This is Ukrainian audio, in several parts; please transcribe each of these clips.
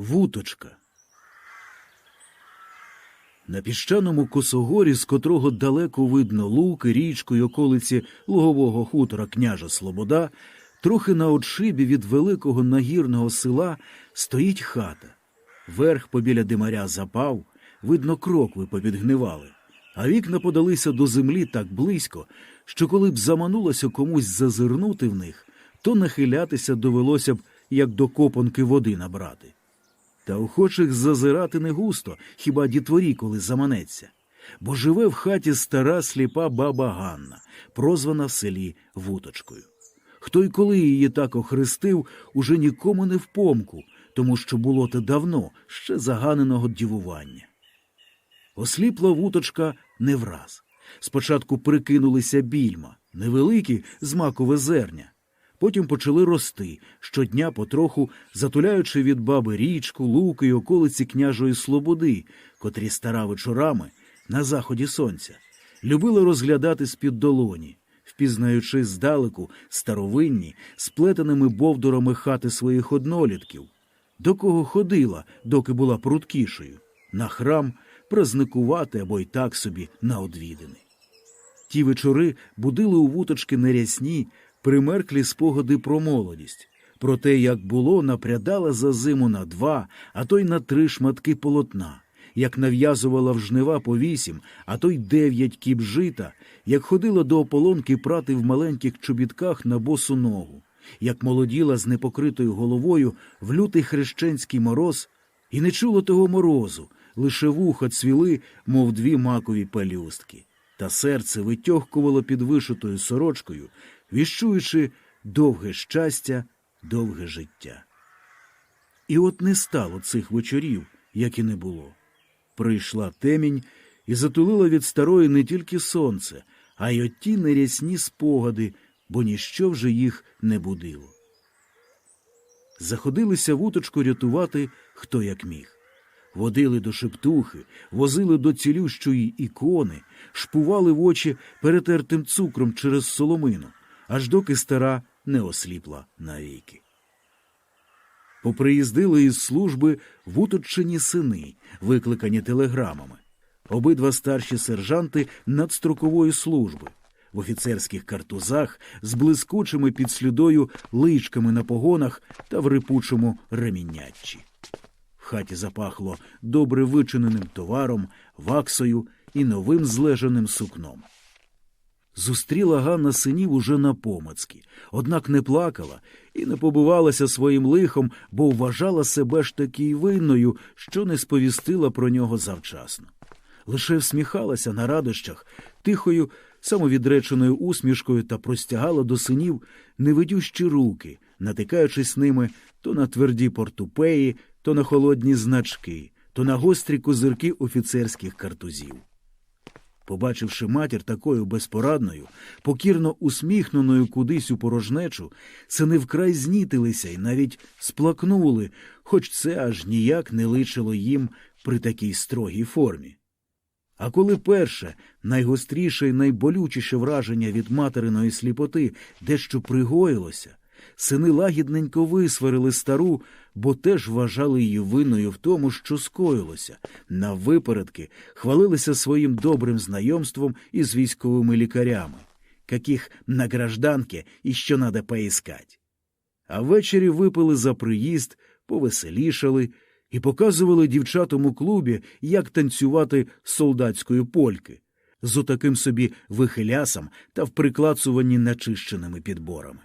Вуточка. На піщаному косогорі, з котрого далеко видно луки, річку й околиці лугового хутора княжа Слобода, трохи на отшибі від великого нагірного села стоїть хата. Верх побіля димаря запав, видно, крокви попідгнивали, а вікна подалися до землі так близько, що коли б заманулося комусь зазирнути в них, то нахилятися довелося б, як до копанки води набрати. Та охочих зазирати не густо, хіба дітворі, коли заманеться. Бо живе в хаті стара сліпа баба Ганна, прозвана в селі Вуточкою. Хто й коли її так охрестив, уже нікому не впомку, тому що було те давно, ще заганеного дівування. Осліпла вуточка не враз. Спочатку прикинулися більма, невеликі з макове зерня. Потім почали рости, щодня потроху затуляючи від баби річку, луки й околиці княжої Слободи, котрі стара вечорами на заході сонця любила розглядати з-під долоні, впізнаючи здалеку старовинні, сплетеними бовдурами хати своїх однолітків, до кого ходила, доки була пруткішою, на храм празникувати або й так собі на одвідини. Ті вечори будили у вуточки нерясні, примерклі спогади про молодість, про те, як було, напрядала за зиму на два, а то й на три шматки полотна, як нав'язувала в жнива по вісім, а то й дев'ять кіп жита, як ходила до ополонки прати в маленьких чобітках на босу ногу, як молоділа з непокритою головою в лютий хрещенський мороз, і не чуло того морозу, лише вуха цвіли, мов дві макові пелюстки. Та серце витьохкувало під вишитою сорочкою, віщуючи довге щастя, довге життя. І от не стало цих вечорів, як і не було. Прийшла темінь і затулила від старої не тільки сонце, а й оті нерясні спогади, бо ніщо вже їх не будило. Заходилися вуточку рятувати хто як міг. Водили до шептухи, возили до цілющої ікони, шпували в очі перетертим цукром через соломину, аж доки стара не осліпла навіки. Поприїздили із служби вуточчині сини, викликані телеграмами. Обидва старші сержанти надстрокової служби в офіцерських картузах з блискучими під слідою личками на погонах та в рипучому ремінняччі. В хаті запахло добре вичиненим товаром, ваксою і новим злежаним сукном. Зустріла Ганна синів уже на помацьки, однак не плакала і не побивалася своїм лихом, бо вважала себе ж таки винною, що не сповістила про нього завчасно. Лише всміхалася на радощах, тихою, самовідреченою усмішкою та простягала до синів невидющі руки, натикаючись ними то на тверді портупеї, то на холодні значки, то на гострі козирки офіцерських картузів. Побачивши матір такою безпорадною, покірно усміхненою кудись у порожнечу, сини вкрай знітилися і навіть сплакнули, хоч це аж ніяк не личило їм при такій строгій формі. А коли перше, найгостріше і найболючіше враження від материної сліпоти дещо пригоїлося, сини лагідненько висварили стару, бо теж вважали її винною в тому, що скоїлося. Наввипередки хвалилися своїм добрим знайомством із військовими лікарями, каких на гражданке іще надо поискать. А ввечері випили за приїзд, повеселішали і показували дівчатам у клубі, як танцювати солдатської польки з отаким собі вихилясом та в приклацуванні начищеними підборами.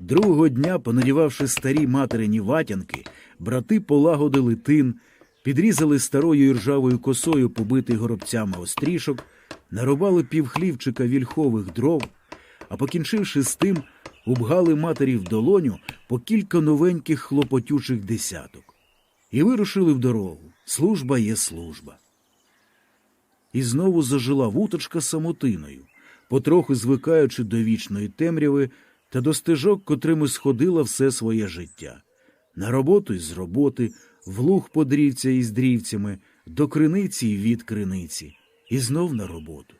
Другого дня, понадівавши старі материні ватянки, брати полагодили тин, підрізали старою іржавою косою побитий горобцями острішок, нарубали півхлівчика вільхових дров, а покінчивши з тим, убгали матері в долоню по кілька новеньких хлопотючих десяток. І вирушили в дорогу. Служба є служба. І знову зажила вуточка самотиною, потроху звикаючи до вічної темряви та до стежок, котрими сходила все своє життя. На роботу й з роботи, в луг подрівця із дрівцями, до криниці й від криниці, і знов на роботу.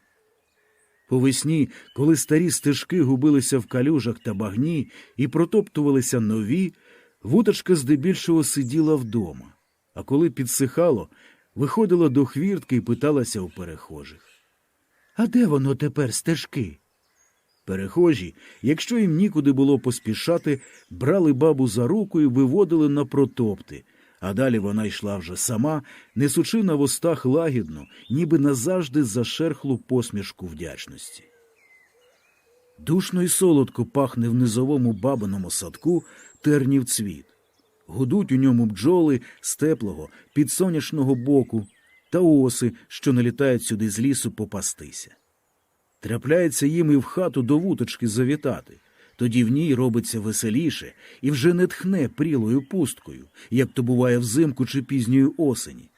По весні, коли старі стежки губилися в калюжах та багні і протоптувалися нові, Вуточка здебільшого сиділа вдома, а коли підсихало, виходила до хвіртки і питалася у перехожих. А де воно тепер стежки? Перехожі, якщо їм нікуди було поспішати, брали бабу за руку і виводили на протопти, а далі вона йшла вже сама, несучи на вустах лагідну, ніби назавжди зашерхлу посмішку вдячності. Душно й солодко пахне в низовому бабиному садку тернів цвіт. Гудуть у ньому бджоли з теплого, підсонячного боку та оси, що налітають сюди з лісу попастися. Трапляється їм і в хату до вуточки завітати. Тоді в ній робиться веселіше і вже не тхне прілою пусткою, як то буває взимку чи пізньої осені.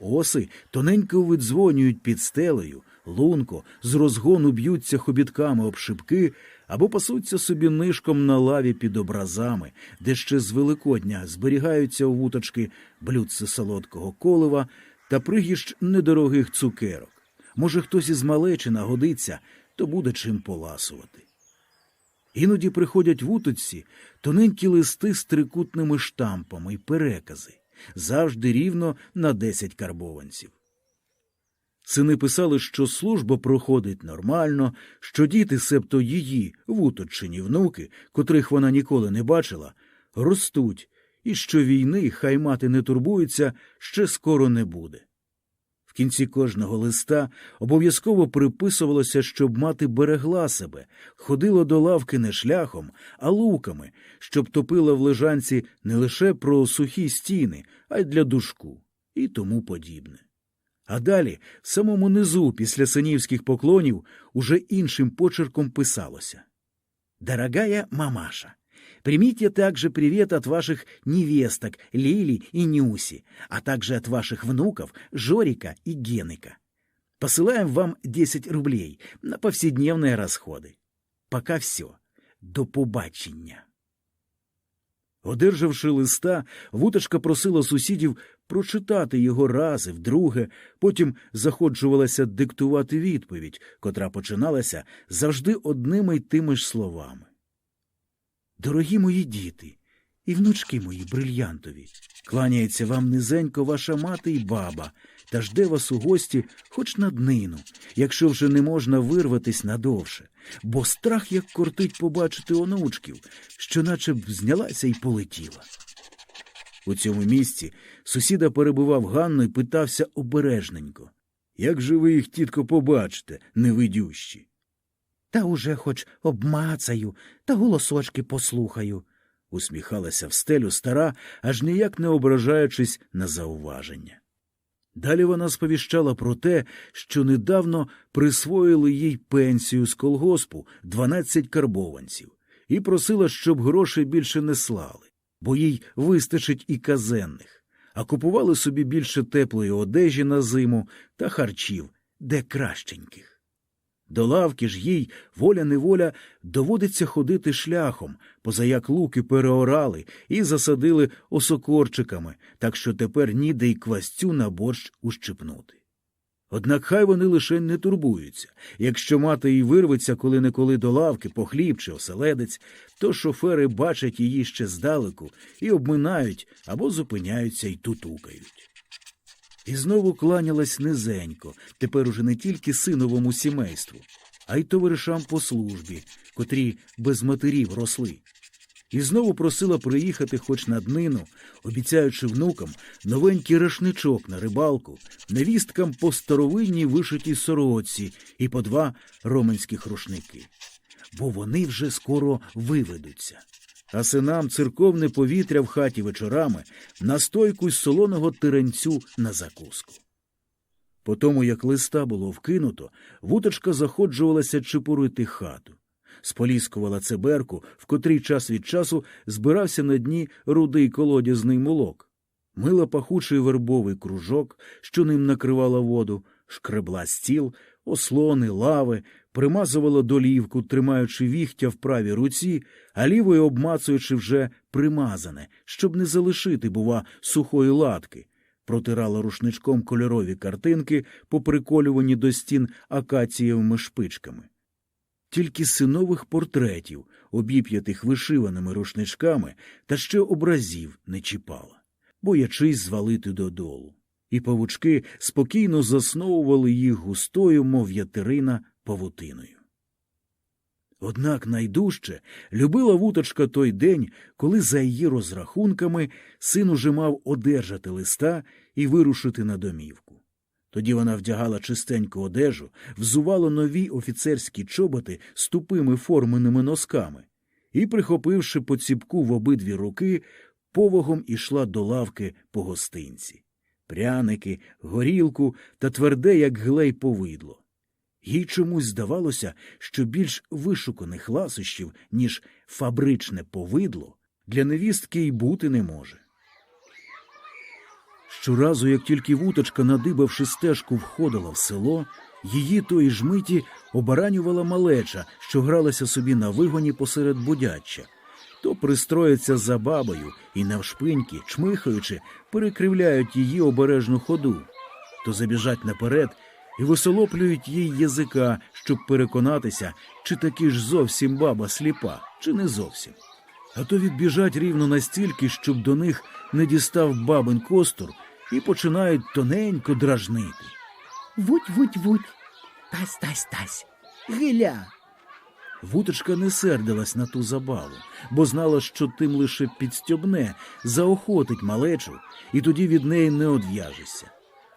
Оси тоненько видзвонюють під стелею, лунко, з розгону б'ються хобітками об шибки або пасуться собі нишком на лаві під образами, де ще з Великодня зберігаються у вуточки блюдце солодкого колива та пригіщ недорогих цукерок. Може, хтось із малечі нагодиться, то буде чим поласувати. Іноді приходять в уточці тоненькі листи з трикутними штампами й перекази, завжди рівно на десять карбованців. Сини писали, що служба проходить нормально, що діти, себто її, вуточчині внуки, котрих вона ніколи не бачила, ростуть, і що війни, хай мати не турбується, ще скоро не буде. В кінці кожного листа обов'язково приписувалося, щоб мати берегла себе, ходила до лавки не шляхом, а луками, щоб топила в лежанці не лише про сухі стіни, а й для душку і тому подібне. А далі, в самому низу, після синівських поклонів, уже іншим почерком писалося «Дорогая мамаша, Примите также привет от ваших невесток Лили и Нюси, а также от ваших внуков Жорика и Геника. Посылаем вам 10 рублей на повседневные расходы. Пока все. До побачення. Одержавши листа, вуточка просила сусідів прочитати його рази вдруге, потім заходжувалася диктувати відповідь, котра починалася завжди одними й тими ж словами. Дорогі мої діти і внучки мої брильянтові, кланяється вам низенько ваша мати й баба, та жде вас у гості хоч на днину, якщо вже не можна вирватись надовше, бо страх як кортить побачити онучків, що наче б знялася й полетіла. У цьому місці сусіда перебував Ганну і питався обережненько Як же ви їх, тітко, побачите, невидющі? Та уже хоч обмацаю, та голосочки послухаю, усміхалася в стелю стара, аж ніяк не ображаючись на зауваження. Далі вона сповіщала про те, що недавно присвоїли їй пенсію з колгоспу 12 карбованців, і просила, щоб грошей більше не слали, бо їй вистачить і казенних, а купували собі більше теплої одежі на зиму та харчів, де кращеньких. До лавки ж їй воля неволя доводиться ходити шляхом, позаяк луки переорали і засадили осокорчиками, так що тепер ніде й квастю на борщ ущипнути. Однак хай вони лише не турбуються. Якщо мати й вирветься коли неколи до лавки, по хліб чи оселедець, то шофери бачать її ще здалеку і обминають або зупиняються й тутукають. І знову кланялась низенько, тепер уже не тільки синовому сімейству, а й товаришам по службі, котрі без матерів росли. І знову просила приїхати хоч на днину, обіцяючи внукам новенький рашничок на рибалку, невісткам по старовинній вишитій сорочці і по два роменських рушники. Бо вони вже скоро виведуться а синам церковне повітря в хаті вечорами, настойку з солоного тиренцю на закуску. По тому, як листа було вкинуто, вуточка заходжувалася чепурити хату, споліскувала цеберку, в котрий час від часу збирався на дні рудий колодязний молок, мила пахучий вербовий кружок, що ним накривала воду, шкребла стіл, ослони, лави, примазувала долівку, тримаючи віхтя в правій руці, а лівою обмацуючи вже примазане, щоб не залишити, бува, сухої латки, протирала рушничком кольорові картинки, поприколювані до стін акацієвими шпичками. Тільки синових портретів обіп'ятих вишиваними рушничками, та ще образів не чіпала, боячись звалити додолу. І павучки спокійно засновували їх густою, мов ятерина, павутиною. Однак найдужче любила вуточка той день, коли, за її розрахунками, син уже мав одержати листа і вирушити на домівку. Тоді вона вдягала чистеньку одежу, взувала нові офіцерські чоботи з тупими форменими носками і, прихопивши по ціпку в обидві руки, повагом ішла до лавки по гостинці. Пряники, горілку та тверде, як глей повидло. Їй чомусь здавалося, що більш вишуканих ласощів, ніж фабричне повидло, для невістки й бути не може. Щоразу, як тільки вуточка, надибавши стежку, входила в село, її тої ж миті обаранювала малеча, що гралася собі на вигоні посеред будяччя, то пристроїться за бабою і навшпиньки, чмихаючи, перекривляють її обережну ходу, то забіжать наперед і висолоплюють їй язика, щоб переконатися, чи таки ж зовсім баба сліпа, чи не зовсім. А то відбіжать рівно настільки, щоб до них не дістав бабин костур, і починають тоненько дражнити. Вуть, вуть, вуть. Тась, тась, тась. Гиля. Вуточка не сердилась на ту забаву, бо знала, що тим лише підстьобне, заохотить малечу, і тоді від неї не одв'яжешся,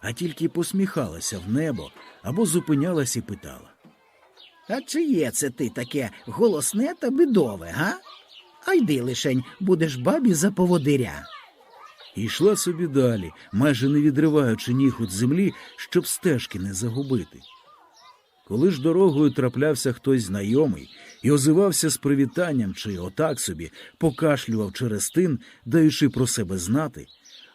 а тільки посміхалася в небо або зупинялась і питала. А чиє це ти таке голосне та бідове, га? А йди лишень, будеш бабі за поводиря. І йшла собі далі, майже не відриваючи ніг від землі, щоб стежки не загубити. Коли ж дорогою траплявся хтось знайомий і озивався з привітанням чи отак собі покашлював через тин, даючи про себе знати,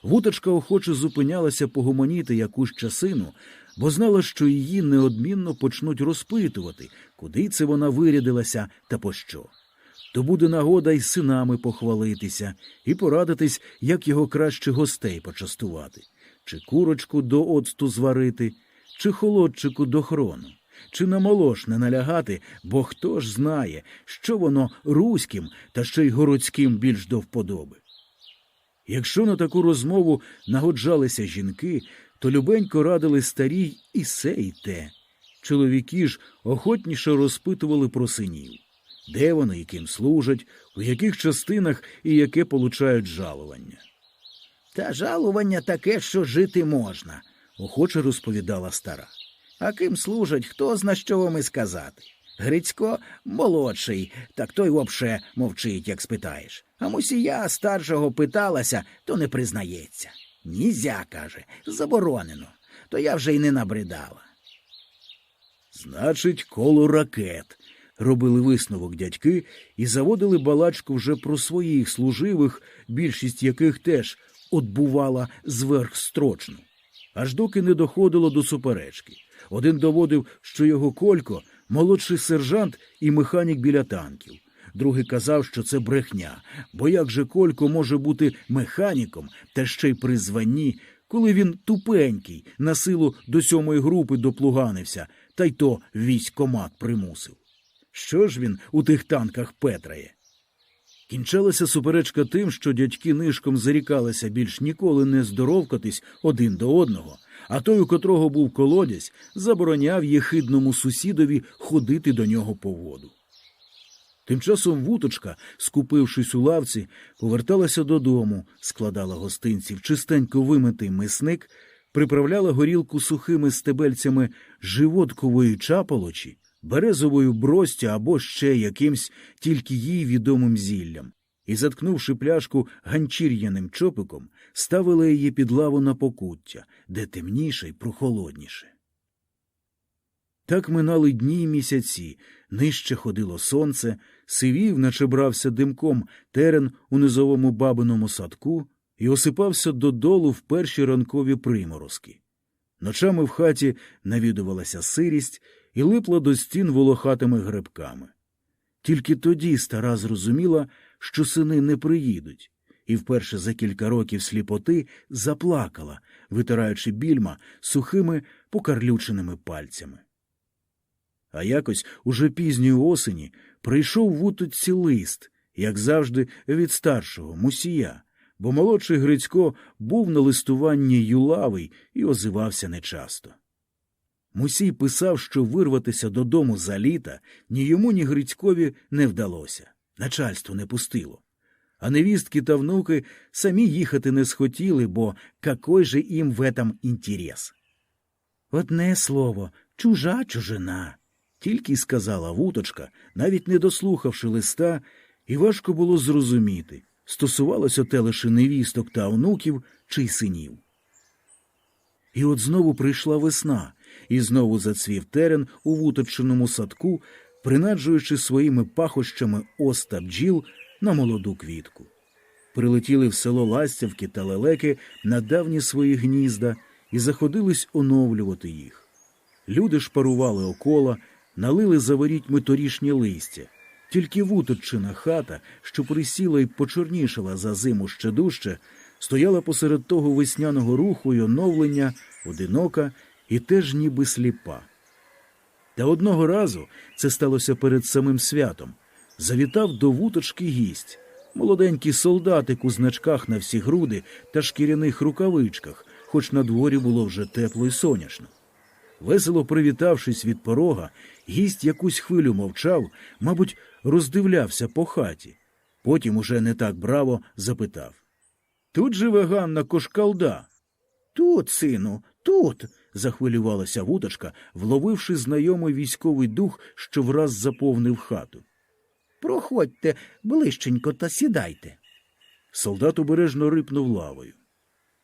вуточка охоче зупинялася погомоніти якусь часину, бо знала, що її неодмінно почнуть розпитувати, куди це вона вирядилася та пощо. То буде нагода й синами похвалитися і порадитись, як його краще гостей почастувати, чи курочку до оцту зварити, чи холодчику до хрону, чи на молош не налягати, бо хто ж знає, що воно руським та ще й городським більш до вподоби. Якщо на таку розмову нагоджалися жінки, то любенько радили старій і се і те. Чоловіки ж охотніше розпитували про синів де вони і ким служать, у яких частинах і яке получають жалування. Та жалування таке, що жити можна, Охоче розповідала стара. а ким служать, хто зна, що вам і сказати. Грицько молодший, так той вовше мовчить, як спитаєш. А мусія старшого питалася, то не признається. Нізя, каже, заборонено, то я вже й не набридала. Значить, коло ракет. Робили висновок дядьки і заводили балачку вже про своїх служивих, більшість яких теж отбувала зверхстрочну. Аж доки не доходило до суперечки. Один доводив, що його колько молодший сержант і механік біля танків. Другий казав, що це брехня, бо як же Колько може бути механіком та ще й при званні, коли він тупенький, на силу до сьомої групи доплуганився, та й то військомат примусив. Що ж він у тих танках петрає? Кінчалася суперечка тим, що дядьки нишком зарікалися більш ніколи не здоровкатись один до одного, а той, у котрого був колодязь, забороняв єхидному сусідові ходити до нього по воду. Тим часом вуточка, скупившись у лавці, поверталася додому, складала гостинці в чистенько вимитий мисник, приправляла горілку сухими стебельцями животкової чаполочі, березовою бростя або ще якимсь тільки їй відомим зіллям, і, заткнувши пляшку ганчір'яним чопиком, ставила її під лаву на покуття, де темніше й прохолодніше. Так минали дні й місяці, нижче ходило сонце, сивів, наче брався димком терен у низовому бабиному садку і осипався додолу в перші ранкові приморозки. Ночами в хаті навідувалася сирість і липла до стін волохатими грибками. Тільки тоді стара зрозуміла, що сини не приїдуть, і вперше за кілька років сліпоти заплакала, витираючи більма сухими покарлюченими пальцями. А якось уже пізньої осені прийшов в утоці лист, як завжди, від старшого мусія, бо молодший Грицько був на листуванні юлавий і озивався нечасто. Мусій писав, що вирватися додому за літа ні йому, ні Грицькові не вдалося. Начальство не пустило. А невістки та внуки самі їхати не схотіли, бо какой же їм в этом інтерес? Одне слово, чужа чужина, тільки й сказала вуточка, навіть не дослухавши листа, і важко було зрозуміти, стосувалося те лише невісток та онуків чи й синів. І от знову прийшла весна, і знову зацвів терен у вуточиному садку, принаджуючи своїми пахощами оста бджіл на молоду квітку. Прилетіли в село ластявки та лелеки на давні свої гнізда і заходились оновлювати їх. Люди шпарували окола, налили за ворітьми торішнє листя. Тільки вуточчина хата, що присіла й почорнішала за зиму ще дужче, стояла посеред того весняного руху й оновлення, одинока і теж ніби сліпа. Та одного разу це сталося перед самим святом. Завітав до вуточки гість, молоденький солдатик у значках на всі груди та шкіряних рукавичках, хоч на дворі було вже тепло й сонячно. Весело привітавшись від порога, гість якусь хвилю мовчав, мабуть, роздивлявся по хаті. Потім уже не так браво запитав. Тут живе Ганна Кошкалда. Тут, сину, тут. захвилювалася вуточка, вловивши знайомий військовий дух, що враз заповнив хату. Проходьте ближченько та сідайте. Солдат обережно рипнув лавою.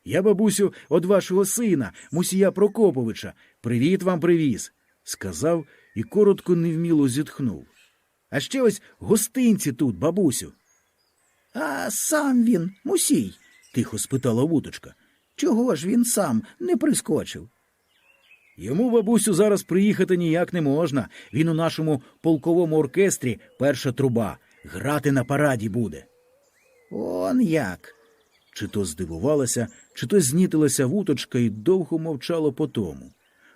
Я, бабусю, од вашого сина, мусія Прокоповича. Привіт вам привіз, сказав і коротко невміло зітхнув. А ще ось гостинці тут, бабусю. А сам він, мусій, тихо спитала вуточка. чого ж він сам не прискочив? Йому, бабусю, зараз приїхати ніяк не можна. Він у нашому полковому оркестрі перша труба. Грати на параді буде. Он як. Чи то здивувалася, чи то знітилася вуточка і довго мовчала по тому.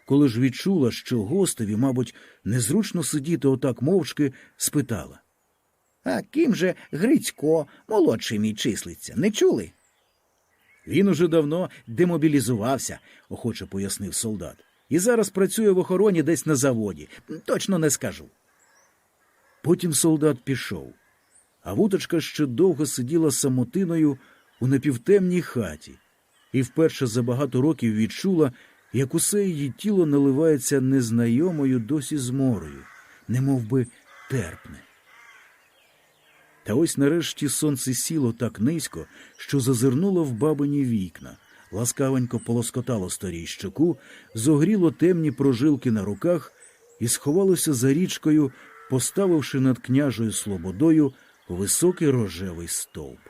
Коли ж відчула, що гостеві, мабуть, незручно сидіти отак мовчки, спитала. А ким же Грицько, молодший мій числиться, не чули? Він уже давно демобілізувався, охоче пояснив солдат. І зараз працює в охороні десь на заводі. Точно не скажу. Потім солдат пішов, а вуточка ще довго сиділа самотиною у напівтемній хаті і вперше за багато років відчула, як усе її тіло наливається незнайомою досі зморою, немов би терпне. Та ось нарешті сонце сіло так низько, що зазирнуло в бабині вікна, ласкавенько полоскотало старій щоку, зогріло темні прожилки на руках і сховалося за річкою, поставивши над княжою слободою високий рожевий стовп.